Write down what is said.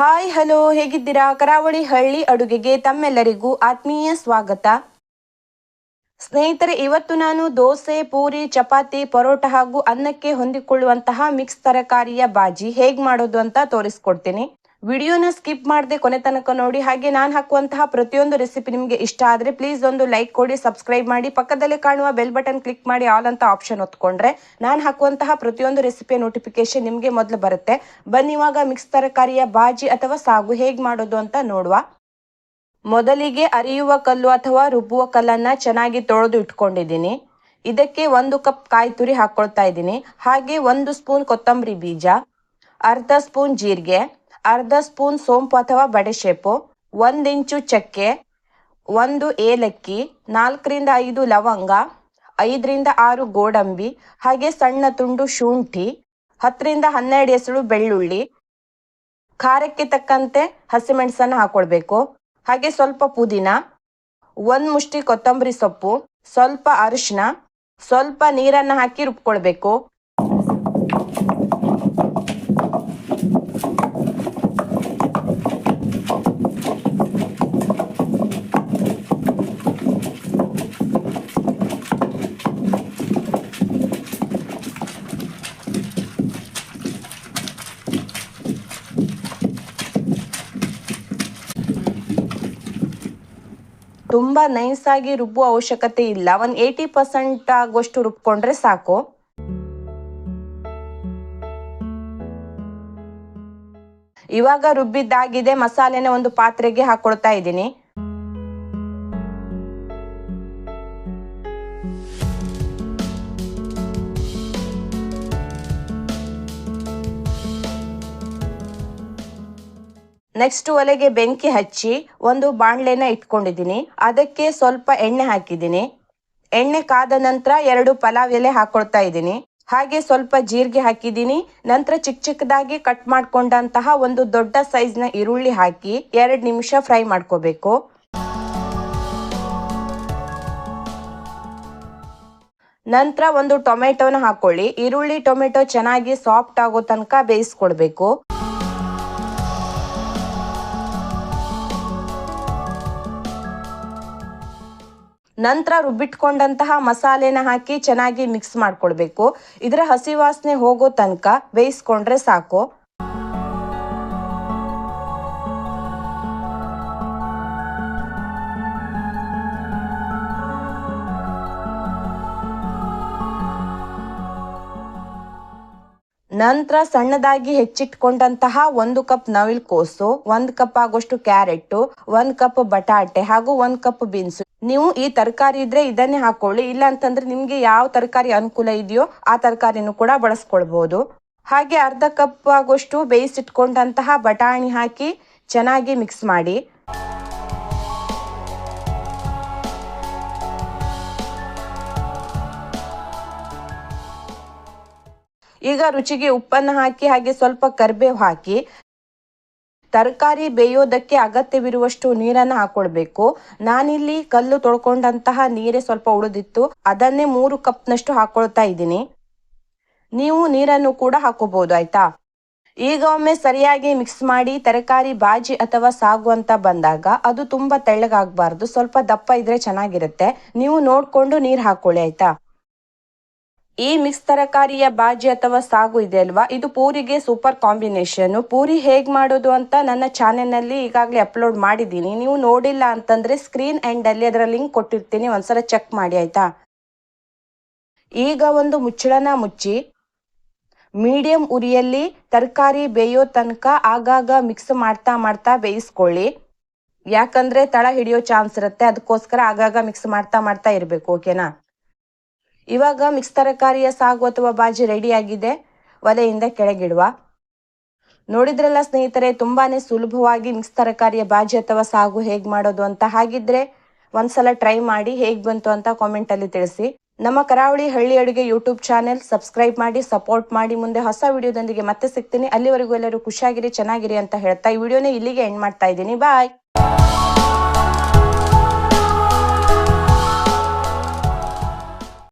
Hi, hello, ಹೇಗಿದ್ದೀರಾ? ಕರಾವಳಿ ಹಳ್ಳಿ ಅಡುಗೆಗೆ ತಮ್ಮೆಲ್ಲರಿಗೂ ಆತ್ಮೀಯ ಸ್ವಾಗತ. ಸ್ನೇಹಿತರೆ, ಇವತ್ತು ನಾನು ದೋಸೆ, ಪೂರಿ, ಚಪಾತಿ, ಪರೋಟ ಹಾಗೂ ಅನ್ನಕ್ಕೆ ಹೊಂದಿಕೊಳ್ಳುವಂತಹ ಮಿಕ್ಸ್ ತರಕಾರಿಯ ಬಾಜಿ ಹೇಗೆ ಮಾಡೋದು ಅಂತ ತೋರಿಸ್ಕೊಡ್ತೀನಿ. ವಿಡಿಯೋನ ಸ್ಕಿಪ್ ಮಾಡದೆ ಕೊನೆ ತನಕ ನೋಡಿ ಹಾಗೆ ನಾನು ಹಾಕುವಂತಹ ಪ್ರತಿಯೊಂದು ರೆಸಿಪಿ ನಿಮಗೆ ಇಷ್ಟ ಆದರೆ ಪ್ಲೀಸ್ ಒಂದು ಲೈಕ್ ಕೊಡಿ ಸಬ್ಸ್ಕ್ರೈಬ್ ಮಾಡಿ, ಪಕ್ಕದಲ್ಲೇ ಕಾಣುವ ಬೆಲ್ ಬಟನ್ ಕ್ಲಿಕ್ ಮಾಡಿ ಆಲ್ ಅಂತ ಆಪ್ಷನ್ ಒತ್ಕೊಂಡ್ರೆ ನಾನು ಹಾಕುವಂತಹ ಪ್ರತಿಯೊಂದು ರೆಸಿಪಿಯ ನೋಟಿಫಿಕೇಶನ್ ನಿಮಗೆ ಮೊದಲು ಬರುತ್ತೆ. ಬನ್ನಿ ಇವಾಗ ಮಿಕ್ಸ್ ತರಕಾರಿಯ ಬಾಜಿ ಅಥವಾ ಸಾಗು ಹೇಗೆ ಮಾಡೋದು ಅಂತ ನೋಡುವ. ಮೊದಲಿಗೆ ಅರಿಯುವ ಕಲ್ಲು ಅಥವಾ ರುಬ್ಬುವ ಕಲ್ಲನ್ನ ಚೆನ್ನಾಗಿ ತೊಳೆದು ಇಟ್ಕೊಂಡಿದ್ದೀನಿ. ಇದಕ್ಕೆ ಒಂದು ಕಪ್ ಕಾಯಿ ತುರಿ ಹಾಕ್ಕೊಳ್ತಾ ಇದ್ದೀನಿ. ಹಾಗೆ ಒಂದು ಸ್ಪೂನ್ ಕೊತ್ತಂಬರಿ ಬೀಜ, ಅರ್ಧ ಸ್ಪೂನ್ ಜೀರಿಗೆ ಅರ್ಧ ಸ್ಪೂನ್ ಸೋಂಪು ಅಥವಾ ಬಡೆಶೇಪು ಒಂದು ಇಂಚು ಚಕ್ಕೆ, ಒಂದು ಏಲಕ್ಕಿ, ನಾಲ್ಕರಿಂದ ಐದು ಲವಂಗ, ಐದರಿಂದ ಆರು ಗೋಡಂಬಿ, ಹಾಗೆ ಸಣ್ಣ ತುಂಡು ಶುಂಠಿ, ಹತ್ತರಿಂದ ಹನ್ನೆರಡು ಎಸಳು ಬೆಳ್ಳುಳ್ಳಿ, ಖಾರಕ್ಕೆ ತಕ್ಕಂತೆ ಹಸಿಮೆಣಸನ್ನು ಹಾಕೊಳ್ಬೇಕು. ಹಾಗೆ ಸ್ವಲ್ಪ ಪುದೀನ, ಒಂದು ಮುಷ್ಟಿ ಕೊತ್ತಂಬರಿ ಸೊಪ್ಪು, ಸ್ವಲ್ಪ ಅರಿಶಿನ ಸ್ವಲ್ಪ ನೀರನ್ನು ಹಾಕಿ ರುಬ್ಕೊಳ್ಬೇಕು. ತುಂಬಾ ನೈಸ್ ಆಗಿ ರುಬ್ಬುವ ಅವಶ್ಯಕತೆ ಇಲ್ಲ. ಒಂದ್ ಏಯ್ಟಿ ಪರ್ಸೆಂಟ್ ಆಗುವಷ್ಟು ರುಬ್ಕೊಂಡ್ರೆ ಸಾಕು. ಇವಾಗ ರುಬ್ಬಿದ್ದಾಗಿದೆ, ಮಸಾಲೆನ ಒಂದು ಪಾತ್ರೆಗೆ ಹಾಕೊಳ್ತಾ ಇದ್ದೀನಿ. ನೆಕ್ಸ್ಟ್ ಒಲೆಗೆ ಬೆಂಕಿ ಹಚ್ಚಿ ಒಂದು ಬಾಣಲೆನ ಇಟ್ಕೊಂಡಿದ್ದೀನಿ. ಅದಕ್ಕೆ ಸ್ವಲ್ಪ ಎಣ್ಣೆ ಹಾಕಿದ್ದೀನಿ. ಎಣ್ಣೆ ಕಾದ ನಂತರ ಎರಡು ಪಲಾವ್ ಎಲೆ ಹಾಕೊಳ್ತಾ ಇದ್ದೀನಿ. ಹಾಗೆ ಸ್ವಲ್ಪ ಜೀರಿಗೆ ಹಾಕಿದ್ದೀನಿ. ನಂತರ ಚಿಕ್ಕ ಚಿಕ್ಕದಾಗಿ ಕಟ್ ಮಾಡ್ಕೊಂಡಂತಹ ಒಂದು ದೊಡ್ಡ ಸೈಜ್ನ ಈರುಳ್ಳಿ ಹಾಕಿ ಎರಡು ನಿಮಿಷ ಫ್ರೈ ಮಾಡ್ಕೋಬೇಕು. ನಂತರ ಒಂದು ಟೊಮೆಟೊನ ಹಾಕೊಳ್ಳಿ. ಈರುಳ್ಳಿ, ಟೊಮೆಟೊ ಚೆನ್ನಾಗಿ ಸಾಫ್ಟ್ ಆಗೋ ತನಕ ಬೇಯಿಸ್ಕೊಳ್ಬೇಕು ನಂತರ ರುಬ್ಬಿಟ್ಕೊಂಡಂತಹ ಮಸಾಲೆನ ಹಾಕಿ ಚೆನ್ನಾಗಿ ಮಿಕ್ಸ್ ಮಾಡ್ಕೊಳ್ಬೇಕು. ಇದರ ಹಸಿ ವಾಸನೆ ಹೋಗೋ ತನಕ ಬೇಯಿಸ್ಕೊಂಡ್ರೆ ಸಾಕು. ನಂತರ ಸಣ್ಣದಾಗಿ ಹೆಚ್ಚಿಟ್ಕೊಂಡಂತಹ ಒಂದು ಕಪ್ ನವಿಲ್ ಕೋಸು, ಒಂದು ಕಪ್ ಆಗೋಷ್ಟು ಕ್ಯಾರೆಟ್, ಒಂದು ಕಪ್ ಬಟಾಟೆ ಹಾಗೂ ಒಂದು ಕಪ್ ಬೀನ್ಸ್. ನೀವು ಈ ತರಕಾರಿ ಇದ್ರೆ ಇದನ್ನೇ ಹಾಕೊಳ್ಳಿ. ಇಲ್ಲ ಅಂತಂದ್ರೆ ನಿಮ್ಗೆ ಯಾವ ತರಕಾರಿ ಅನುಕೂಲ ಇದೆಯೋ ಆ ತರಕಾರಿನೂ ಕೂಡ ಬಳಸ್ಕೊಳ್ಬಹುದು ಹಾಗೆ ಅರ್ಧ ಕಪ್ ಆಗೋಷ್ಟು ಬೇಯಿಸಿಟ್ಕೊಂಡಂತಹ ಬಟಾಣಿ ಹಾಕಿ ಚೆನ್ನಾಗಿ ಮಿಕ್ಸ್ ಮಾಡಿ. ಈಗ ರುಚಿಗೆ ಉಪ್ಪನ್ನು ಹಾಕಿ ಹಾಗೆ ಸ್ವಲ್ಪ ಕರಿಬೇವು ಹಾಕಿ. ತರಕಾರಿ ಬೇಯೋದಕ್ಕೆ ಅಗತ್ಯವಿರುವಷ್ಟು ನೀರನ್ನು ಹಾಕೊಳ್ಬೇಕು. ನಾನಿಲ್ಲಿ ಕಲ್ಲು ತೊಳ್ಕೊಂಡಂತಹ ನೀರೇ ಸ್ವಲ್ಪ ಉಳಿದಿತ್ತು. ಅದನ್ನೇ ಮೂರು ಕಪ್ನಷ್ಟು ಹಾಕೊಳ್ತಾ ಇದ್ದೀನಿ. ನೀವು ನೀರನ್ನು ಕೂಡ ಹಾಕೋಬಹುದು, ಆಯ್ತಾ? ಈಗ ಒಮ್ಮೆ ಸರಿಯಾಗಿ ಮಿಕ್ಸ್ ಮಾಡಿ ತರಕಾರಿ ಬಾಜಿ ಅಥವಾ ಸಾಗು ಅಂತ ಬಂದಾಗ ಅದು ತುಂಬಾ ತೆಳ್ಳಗಾಗಬಾರ್ದು. ಸ್ವಲ್ಪ ದಪ್ಪ ಇದ್ರೆ ಚೆನ್ನಾಗಿರುತ್ತೆ. ನೀವು ನೋಡ್ಕೊಂಡು ನೀರ್ ಹಾಕೊಳ್ಳಿ, ಆಯ್ತಾ? ಈ ಮಿಕ್ಸ್ ತರಕಾರಿಯ ಬಾಜಿ ಅಥವಾ ಸಾಗು ಇದೆ ಅಲ್ವಾ? ಇದು ಪೂರಿಗೆ ಸೂಪರ್ ಕಾಂಬಿನೇಷನ್. ಪೂರಿ ಹೇಗೆ ಮಾಡೋದು ಅಂತ ನನ್ನ ಚಾನೆಲ್ನಲ್ಲಿ ಈಗಾಗಲೇ ಅಪ್ಲೋಡ್ ಮಾಡಿದ್ದೀನಿ. ನೀವು ನೋಡಿಲ್ಲ ಅಂತಂದ್ರೆ ಸ್ಕ್ರೀನ್ ಎಂಡ್ ಅಲ್ಲಿ ಅದರ ಲಿಂಕ್ ಕೊಟ್ಟಿರ್ತೀನಿ. ಒಂದ್ಸಲ ಚೆಕ್ ಮಾಡಿ, ಆಯಿತಾ? ಈಗ ಒಂದು ಮುಚ್ಚಳನ ಮುಚ್ಚಿ. ಮೀಡಿಯಂ ಉರಿಯಲ್ಲಿ ತರಕಾರಿ ಬೇಯೋ ತನಕ ಆಗಾಗ ಮಿಕ್ಸ್ ಮಾಡ್ತಾ ಮಾಡ್ತಾ ಬೇಯಿಸ್ಕೊಳ್ಳಿ. ಯಾಕಂದ್ರೆ ತಳ ಹಿಡಿಯೋ ಚಾನ್ಸ್ ಇರುತ್ತೆ. ಅದಕ್ಕೋಸ್ಕರ ಆಗಾಗ ಮಿಕ್ಸ್ ಮಾಡ್ತಾ ಮಾಡ್ತಾ ಇರಬೇಕು, ಓಕೆನಾ? ಇವಾಗ ಮಿಕ್ಸ್ ತರಕಾರಿಯ ಸಾಗು ಅಥವಾ ಬಾಜಿ ರೆಡಿ ಆಗಿದೆ. ಒಲೆಯಿಂದ ಕೆಳಗಿಡುವ. ನೋಡಿದ್ರಲ್ಲ ಸ್ನೇಹಿತರೆ, ತುಂಬಾನೇ ಸುಲಭವಾಗಿ ಮಿಕ್ಸ್ ತರಕಾರಿಯ ಬಾಜಿ ಅಥವಾ ಸಾಗು ಹೇಗ್ ಮಾಡೋದು ಅಂತ ಹಾಗಿದ್ರೆ ಒಂದ್ಸಲ ಟ್ರೈ ಮಾಡಿ ಹೇಗ್ ಬಂತು ಅಂತ ಕಾಮೆಂಟ್ ಅಲ್ಲಿ ತಿಳಿಸಿ. ನಮ್ಮ ಕರಾವಳಿ ಹಳ್ಳಿ ಅಡುಗೆ ಯೂಟ್ಯೂಬ್ ಚಾನೆಲ್ ಸಬ್ಸ್ಕ್ರೈಬ್ ಮಾಡಿ ಸಪೋರ್ಟ್ ಮಾಡಿ. ಮುಂದೆ ಹೊಸ ವಿಡಿಯೋದೊಂದಿಗೆ ಮತ್ತೆ ಸಿಗ್ತೀನಿ. ಅಲ್ಲಿವರೆಗೂ ಎಲ್ಲರೂ ಖುಷಿಯಾಗಿರಿ, ಚೆನ್ನಾಗಿರಿ ಅಂತ ಹೇಳ್ತಾ ಈ ವಿಡಿಯೋನೇ ಇಲ್ಲಿಗೆ ಎಂಡ್ ಮಾಡ್ತಾ ಇದ್ದೀನಿ. ಬಾಯ್